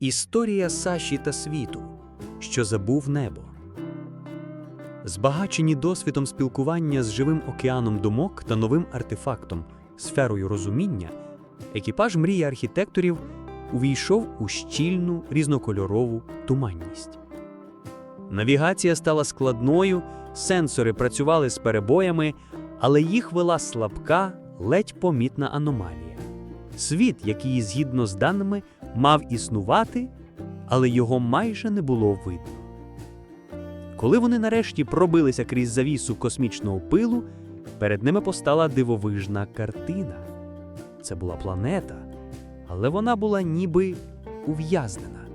Історія Саші та світу, що забув небо. Збагачені досвідом спілкування з живим океаном думок та новим артефактом сферою розуміння, екіпаж мрії архітекторів увійшов у щільну різнокольорову туманність. Навігація стала складною, сенсори працювали з перебоями, але їх вела слабка, ледь помітна аномалія. Світ, який, згідно з даними, мав існувати, але його майже не було видно. Коли вони нарешті пробилися крізь завісу космічного пилу, перед ними постала дивовижна картина. Це була планета, але вона була ніби ув'язнена.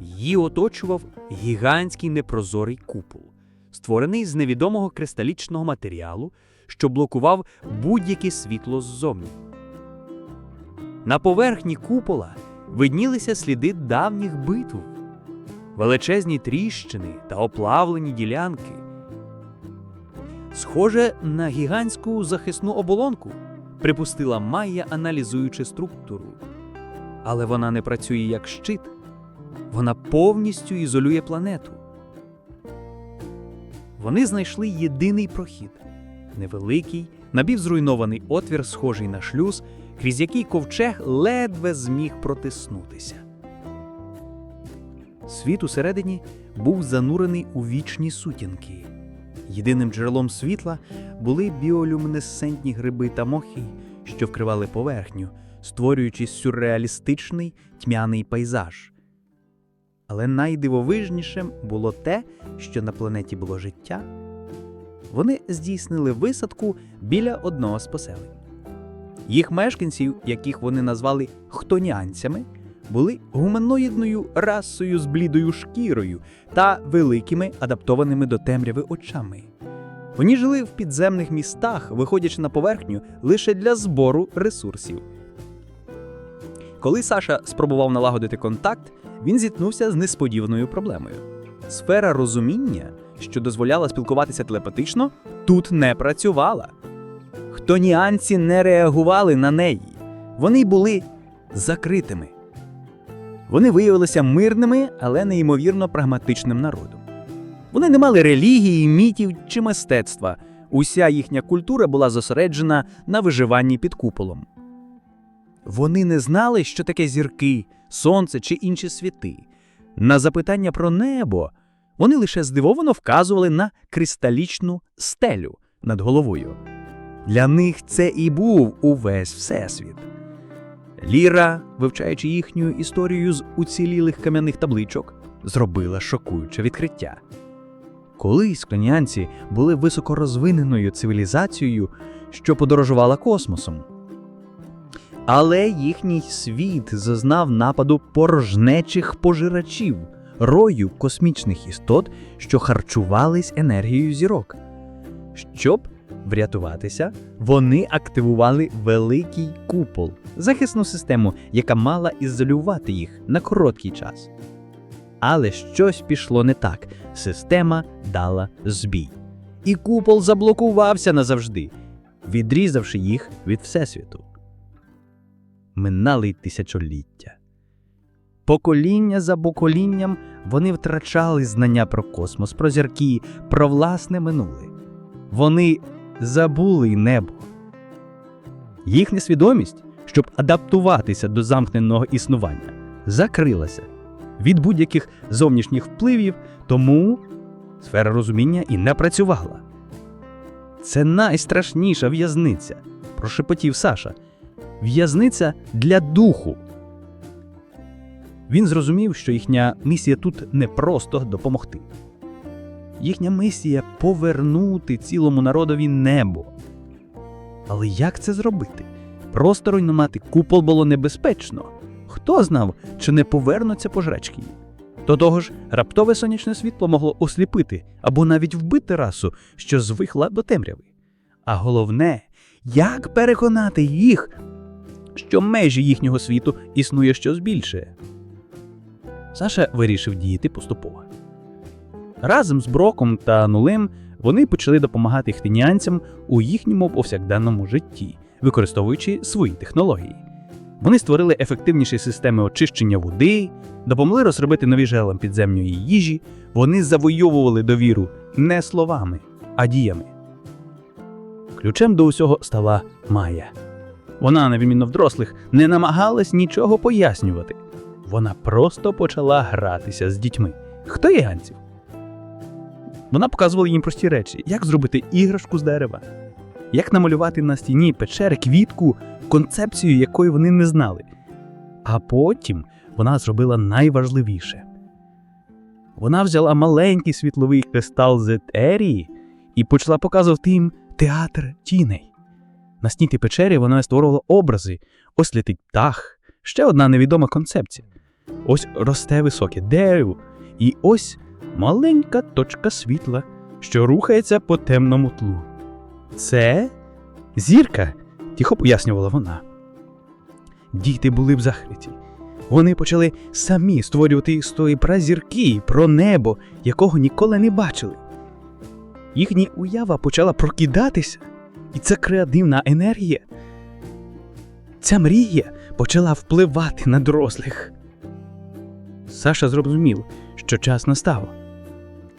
Її оточував гігантський непрозорий купол, створений з невідомого кристалічного матеріалу, що блокував будь-яке світло ззовні. На поверхні купола виднілися сліди давніх битв, величезні тріщини та оплавлені ділянки. Схоже на гігантську захисну оболонку, припустила Майя, аналізуючи структуру. Але вона не працює як щит, вона повністю ізолює планету. Вони знайшли єдиний прохід невеликий, напівзруйнований отвір, схожий на шлюз, крізь який ковчег ледве зміг протиснутися. Світ усередині був занурений у вічні сутінки. Єдиним джерелом світла були біолюмінесцентні гриби та мохи, що вкривали поверхню, створюючи сюрреалістичний тьмяний пейзаж. Але найдивовижнішим було те, що на планеті було життя. Вони здійснили висадку біля одного з поселень. Їх мешканців, яких вони назвали хтоніанцями, були гуманоїдною расою з блідою шкірою та великими адаптованими до темряви очами. Вони жили в підземних містах, виходячи на поверхню лише для збору ресурсів. Коли Саша спробував налагодити контакт, він зіткнувся з несподіваною проблемою. Сфера розуміння, що дозволяла спілкуватися телепатично, тут не працювала. Хтоніанці не реагували на неї. Вони були закритими. Вони виявилися мирними, але неймовірно прагматичним народом. Вони не мали релігії, мітів чи мистецтва. Уся їхня культура була зосереджена на виживанні під куполом. Вони не знали, що таке зірки, сонце чи інші світи. На запитання про небо вони лише здивовано вказували на кристалічну стелю над головою. Для них це і був увесь всесвіт. Ліра, вивчаючи їхню історію з уцілілих кам'яних табличок, зробила шокуюче відкриття. Колись клонянці були високорозвиненою цивілізацією, що подорожувала космосом. Але їхній світ зазнав нападу порожнечих пожирачів, рою космічних істот, що харчувались енергією зірок. Щоб врятуватися, вони активували великий купол, захисну систему, яка мала ізолювати їх на короткий час. Але щось пішло не так. Система дала збій. І купол заблокувався назавжди, відрізавши їх від Всесвіту. Минали тисячоліття. Покоління за поколінням вони втрачали знання про космос, про зірки, про власне минуле. Вони забули й небо. Їхня свідомість, щоб адаптуватися до замкненого існування, закрилася від будь-яких зовнішніх впливів, тому сфера розуміння і не працювала. Це найстрашніша в'язниця, прошепотів Саша. В'язниця для духу. Він зрозумів, що їхня місія тут не просто допомогти. Їхня мисія повернути цілому народові небо. Але як це зробити? Просто руйнувати купол було небезпечно. Хто знав, чи не повернуться пожрачки? До того ж, раптове сонячне світло могло осліпити або навіть вбити расу, що звикла до темряви. А головне, як переконати їх, що межі їхнього світу існує щось більше? Саша вирішив діяти поступово. Разом з Броком та Нулем вони почали допомагати хтиніанцям у їхньому повсякденному житті, використовуючи свої технології. Вони створили ефективніші системи очищення води, допомогли розробити нові джерела підземної їжі. Вони завойовували довіру не словами, а діями. Ключем до усього стала Майя. Вона, на відміну дорослих, не намагалась нічого пояснювати. Вона просто почала гратися з дітьми. Хто є ганців? Вона показувала їм прості речі, як зробити іграшку з дерева, як намалювати на стіні печери квітку, концепцію якої вони не знали. А потім вона зробила найважливіше. Вона взяла маленький світловий кристал з етерії і почала показувати їм театр тіней. На сніті печері вона створювала образи, ось летить птах, ще одна невідома концепція. Ось росте високе дерево, і ось маленька точка світла, що рухається по темному тлу. Це зірка, тихо пояснювала вона. Діти були в захваті. Вони почали самі створювати історії про зірки, про небо, якого ніколи не бачили. Їхня уява почала прокидатися, і ця креативна енергія, ця мрія почала впливати на дорослих. Саша зрозумів, що час настав.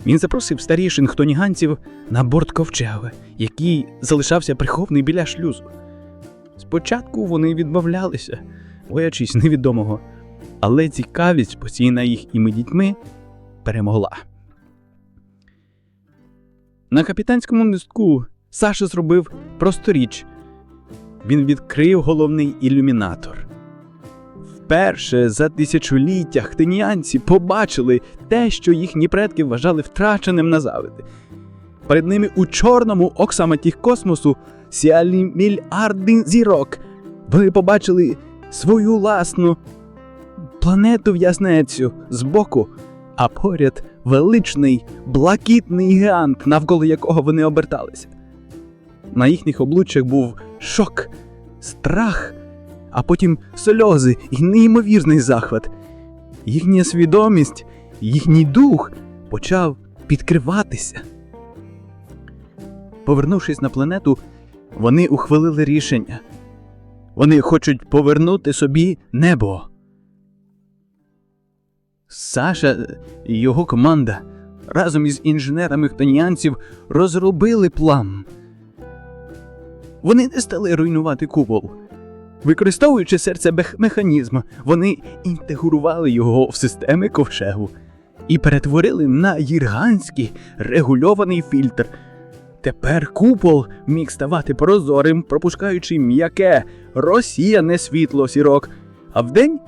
Він запросив старішин хтоніганців на борт ковчега, який залишався прихований біля шлюзу. Спочатку вони відмовлялися, боячись невідомого, але цікавість, постійна їх іми дітьми, перемогла. На капітанському містку Саша зробив просто річ. Він відкрив головний ілюмінатор. Вперше за тисячоліття хтиніанці побачили те, що їхні предки вважали втраченим назавжди. Перед ними у чорному оксаматі космосу сіалі мільярди зірок. Вони побачили свою власну планету в'язнецю збоку, а поряд величний блакитний гігант, навколо якого вони оберталися. На їхніх обличчях був шок, страх, а потім сльози і неймовірний захват. Їхня свідомість, їхній дух почав підкриватися. Повернувшись на планету, вони ухвалили рішення. Вони хочуть повернути собі небо. Саша і його команда разом із інженерами хтоніанців розробили план. Вони не стали руйнувати купол. Використовуючи серцебехмеханізм, вони інтегрували його в системи ковшегу і перетворили на гігантський регульований фільтр. Тепер купол міг ставати прозорим, пропускаючи м'яке, розсіяне світло сірок, а вдень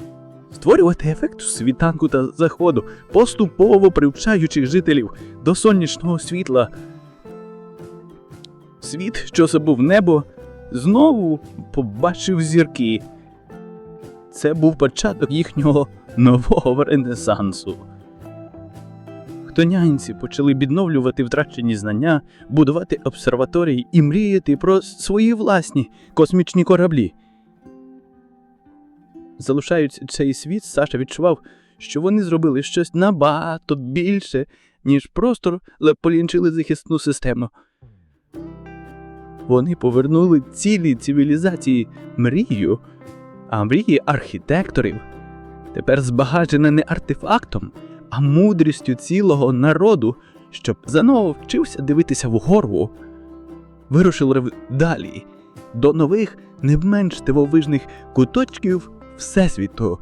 створювати ефект світанку та заходу, поступово привчаючи жителів до сонячного світла. Світ, що забув небо, знову побачив зірки. Це був початок їхнього нового ренесансу. Хтонянці почали відновлювати втрачені знання, будувати обсерваторії і мріяти про свої власні космічні кораблі. Залишаючи цей світ, Саша відчував, що вони зробили щось набагато більше, ніж просто полінчили захисну систему. Вони повернули цілі цивілізації мрію, а мрії архітекторів тепер збагачена не артефактом, а мудрістю цілого народу, щоб заново вчився дивитися вгору. Вирушили далі до нових, не менш дивовижних куточків Всесвіту.